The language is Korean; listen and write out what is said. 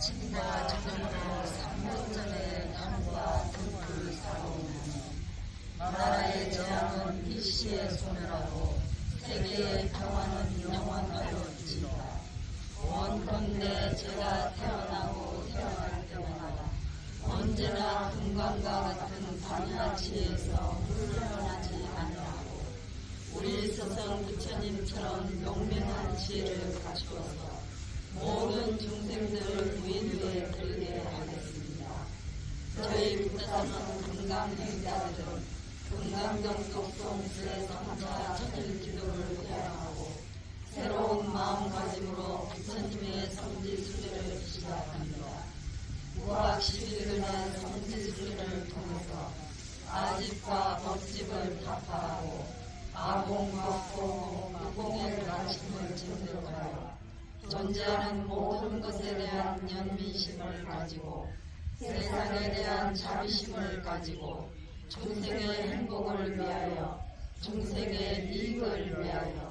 진과 정령으로 삼년 전에 남과 불을 사오나 나라의 저항은 일시의 소멸하고 세계의 평화는 영원하였지라. 원컨대 제가 태어나고 태어날 때마다 언제나 금강과 같은 광야지에서 물러나지 않으라고 우리 서성 부처님처럼 명명한 지혜를 갖추어서 모든 중생들을 저희 부처는 금강행자들은 금강경 독송수에서 혼자 천일 기도를 회하고 새로운 마음가짐으로 부처님의 성지순례를 시작합니다. 우악 11일의 성지순례를 통해서 아집과 법집을 타파하고 아공법고 무공의 가심을 증득하여 존재하는 모든 것에 대한 연민심을 가지고 세상에 대한 자비심을 가지고 중생의 행복을 위하여 중생의 이익을 위하여